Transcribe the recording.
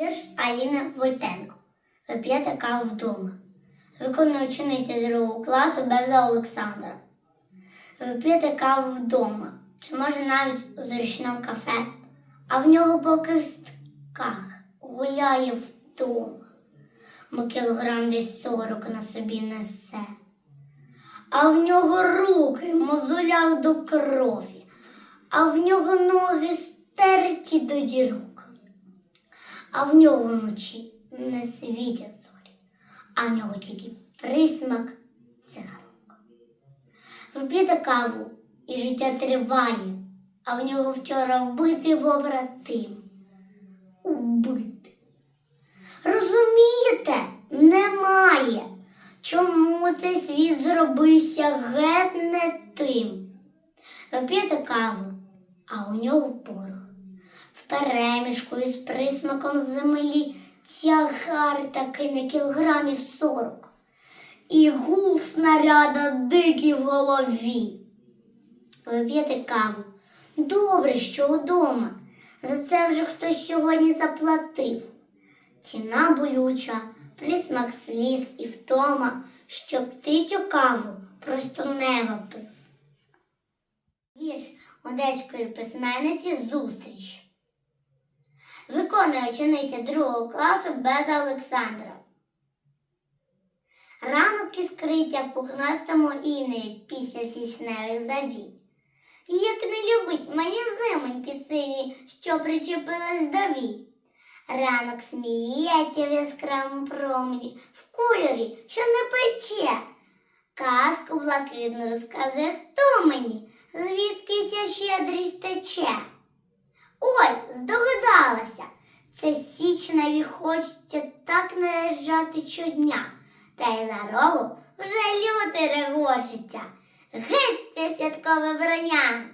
Вірш Аліни Войтенко. Ви п'єте каву вдома. Виконує учениця другого класу Бевза Олександра. Ви п'єте каву вдома, чи може навіть у зручному кафе, а в нього поки в стках гуляє вдома, бо кілограм десь сорок на собі несе. А в нього руки в мозолях до крові, а в нього ноги стерті до дірок, а в нього вночі не світять зорі, а в нього тільки присмак цигарок. Ви каву, і життя триває, а в нього вчора вбитий побратим. Убитий. Розумієте, немає. Чому цей світ зробився геть не тим? Ви п'єте каву, а у нього порох. В перемішку із присмаком землі тягар таки на кілограмів сорок. І гул снаряда дикий в голові. Ви п'єте каву. Добре, що вдома. За це вже хтось сьогодні заплатив. Ціна болюча, присмак сліз і втома, щоб ти цю каву просто неба пив. Вірш одеської письменниці Зустріч. Виконує учениця другого класу Беза Олександра. Ранок іскриться в пухнастому інеї після січневих завій. Як не любить мені зимоньки сині, що причепились до вій. Ранок сміється в яскравому промені, в кольорі, що не пече. Казку блакитну розказує, хто мені, звідки ця щедрість тече. Ой, здогадалася, це січневі хочеться так наїжджати щодня, та й на рогу вже люди регочуться. Геть це святкове броня.